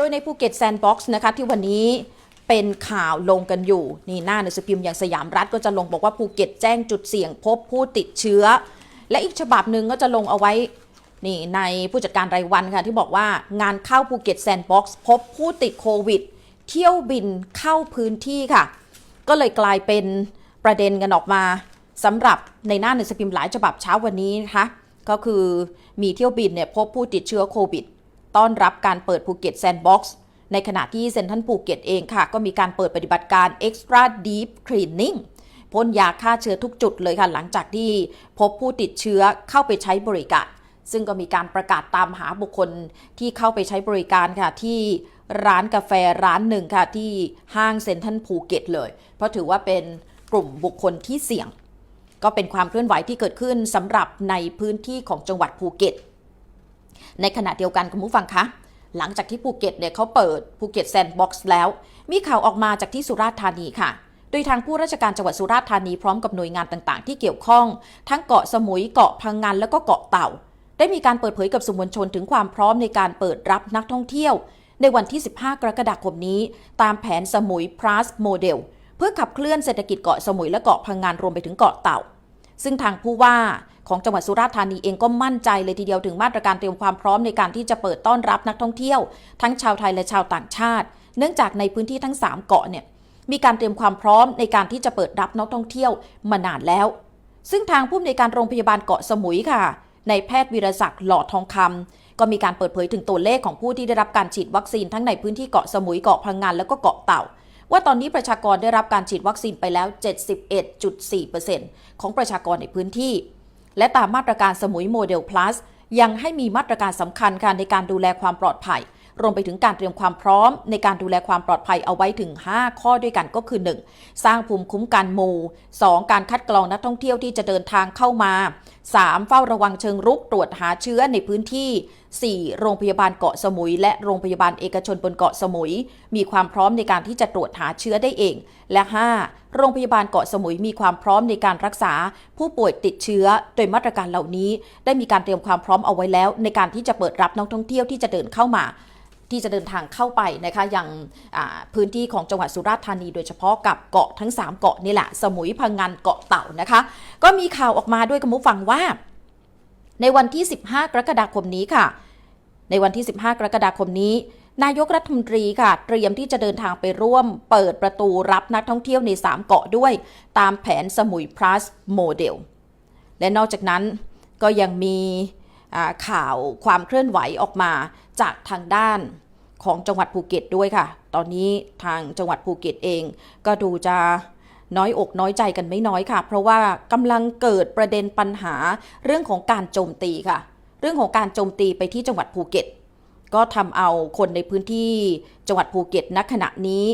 โดยในภูเก็ตแซนด์บ็อกซ์นะคะที่วันนี้เป็นข่าวลงกันอยู่ นี่หน้าหนังสือพิมพ์อย่างสยามรัฐก็จะลงบอกว่าภูเก็ตแจ้งจุดเสี่ยงพบผู้ติดเชื้อ และอีกฉบับหนึ่งก็จะลงเอาไว้นี่ในผู้จัดการรายวันค่ะที่บอกว่างานเข้าภูเก็ตแซนด์บ็อกซ์พบผู้ติดโควิด เที่ยวบินเข้าพื้นที่ค่ะ ก็เลยกลายเป็นประเด็นกันออกมาสำหรับในหน้าหนังสือพิมพ์หลายฉบับเช้าวันนี้นะคะก็คือมีเที่ยวบินเนี่ยพบผู้ติดเชื้อโควิด ต้อนรับการเปิดภูเก็ตแซนด์บ็อกซ์ในขณะที่เซ็นทรัลภูเก็ตเองค่ะ ก็มีการเปิดปฏิบัติการ Extra Deep Cleaning พ่นยาฆ่าเชื้อทุกจุดเลยค่ะ หลังจากที่พบผู้ติดเชื้อเข้าไปใช้บริการ ซึ่งก็มีการประกาศตามหาบุคคลที่เข้าไปใช้บริการค่ะที่ร้านกาแฟร้านหนึ่งค่ะที่ห้างเซ็นทรัลภูเก็ตเลย เพราะถือว่าเป็นกลุ่มบุคคลที่เสี่ยง ก็เป็นความเคลื่อนไหวที่เกิดขึ้นสำหรับในพื้นที่ของจังหวัดภูเก็ต ในขณะเดียวกันคุณผู้ฟังคะ หลังจากที่ภูเก็ตเนี่ยเขาเปิดภูเก็ตแซนด์บ็อกซ์แล้ว มีข่าวออกมาจากที่สุราษฎร์ธานีค่ะ โดยทางผู้ราชการจังหวัดสุราษฎร์ธานีพร้อมกับหน่วยงานต่างๆ ที่เกี่ยวข้อง ทั้งเกาะสมุยเกาะพังงานแล้วก็เกาะเต่า ได้มีการเปิดเผยกับสื่อมวลชนถึงความพร้อมในการเปิดรับนักท่องเที่ยว ในวันที่ 15 กรกฎาคมนี้ ตามแผนสมุย plus โมเดลเพื่อขับเคลื่อนเศรษฐกิจเกาะสมุยและเกาะพังงานรวมไปถึงเกาะเต่า ซึ่งทางผู้ว่า ของจังหวัดสุราษฎร์ธานีเองก็มั่นใจเลยทีเดียวถึงมาตรการเตรียมความพร้อมในการที่จะเปิดต้อนรับนักท่องเที่ยว ทั้งชาวไทยและชาวต่างชาติ เนื่องจากในพื้นที่ทั้ง 3 เกาะเนี่ยมีการเตรียมความพร้อมในการที่จะเปิดรับนักท่องเที่ยวมานานแล้ว ซึ่งทางผู้อำนวยการโรงพยาบาลเกาะสมุยค่ะในแพทย์วีรศักดิ์หล่อทองคำก็มีการเปิดเผยถึงตัวเลขของผู้ที่ได้รับการฉีดวัคซีนทั้งในพื้นที่เกาะสมุยเกาะพังงานแล้วก็เกาะเต่า ว่าตอนนี้ประชากรได้รับการฉีดวัคซีนไปแล้ว 71.4%ของประชากรในพื้นที่ และตามมาตรการสมุยโมเดล plus ยังให้มีมาตรการสำคัญการในการดูแลความปลอดภัย รวมไปถึงการเตรียมความพร้อม ในการดูแลความปลอดภัยเอาไว้ถึง 5 ข้อด้วยกันก็คือ 1. สร้างภูมิคุ้มกันหมู่ 2. การคัดกรองนักท่องเที่ยวที่จะเดินทางเข้ามา 3. เฝ้าระวังเชิงรุกตรวจหาเชื้อในพื้นที่ 4. โรงพยาบาลเกาะสมุย และโรงพยาบาลเอกชนบนเกาะสมุย มีความพร้อมในการที่จะตรวจหาเชื้อได้เอง และ 5. โรงพยาบาลเกาะสมุยมีความพร้อมในการรักษา ผู้ป่วยติดเชื้อ โดยมาตรการเหล่านี้ ได้มีการเตรียมความพร้อมเอาไว้แล้ว ในการที่จะเปิดรับนักท่องเที่ยวที่จะเดินเข้ามา ที่จะเดินทางเข้าไปนะคะยังอ่าพื้นที่ของจังหวัดสุราษฎร์ธานี โดยเฉพาะกับเกาะทั้ง 3 เกาะนี่แหละ สมุยพังงานเกาะเต่านะคะ ก็มีข่าวออกมาด้วยคุณผู้ฟังว่า ในวันที่ 15 กรกฎาคมนี้ค่ะ ในวันที่ 15 กรกฎาคมนี้นายกรัฐมนตรีค่ะ เตรียมที่จะเดินทางไปร่วม เปิดประตูรับนักท่องเที่ยวใน 3 เกาะด้วย ตามแผนสมุย plus โมเดล และนอกจากนั้นก็ยังมี ข่าวความเคลื่อนไหวออกมาจากทางด้านของจังหวัดภูเก็ตด้วยค่ะ ตอนนี้ทางจังหวัดภูเก็ตเอง ก็ดูจะน้อยอกน้อยใจกันไม่น้อยค่ะ เพราะว่ากำลังเกิดประเด็นปัญหาเรื่องของการโจมตีค่ะ เรื่องของการโจมตีไปที่จังหวัดภูเก็ต ก็ทำเอาคนในพื้นที่จังหวัดภูเก็ตณขณะนี้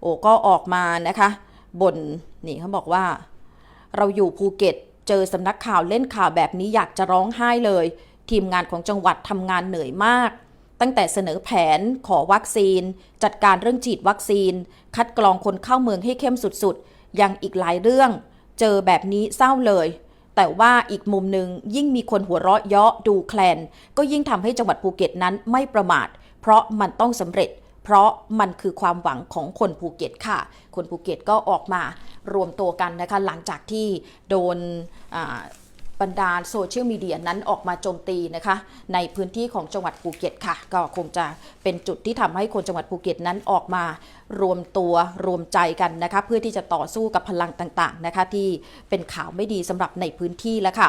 โอ้ก็ออกมานะคะบนนี่เขาบอกว่า เราอยู่ภูเก็ต เจอสำนักข่าวเล่นข่าวแบบนี้อยากจะร้องไห้เลย ทีมงานของจังหวัดทำงานเหนื่อยมาก ตั้งแต่เสนอแผนขอวัคซีน จัดการเรื่องฉีดวัคซีน คัดกรองคนเข้าเมืองให้เข้มสุดๆ ยังอีกหลายเรื่อง เจอแบบนี้เศร้าเลย แต่ว่าอีกมุมหนึ่งยิ่งมีคนหัวเราะเยาะดูแคลน ก็ยิ่งทำให้จังหวัดภูเก็ตนั้นไม่ประมาท เพราะมันต้องสำเร็จเพราะมันคือความหวังของคนภูเก็ตค่ะ คนภูเก็ตก็ออกมารวมตัวกันนะคะ หลังจากที่โดน บรรดาโซเชียลมีเดียนั้นออกมาโจมตีนะคะ ในพื้นที่ของจังหวัดภูเก็ตค่ะ ก็คงจะเป็นจุดที่ทำให้คนจังหวัดภูเก็ตนั้นออกมารวมตัวรวมใจกันนะคะ เพื่อที่จะต่อสู้กับพลังต่างๆนะคะ ที่เป็นข่าวไม่ดีสำหรับในพื้นที่แล้วค่ะ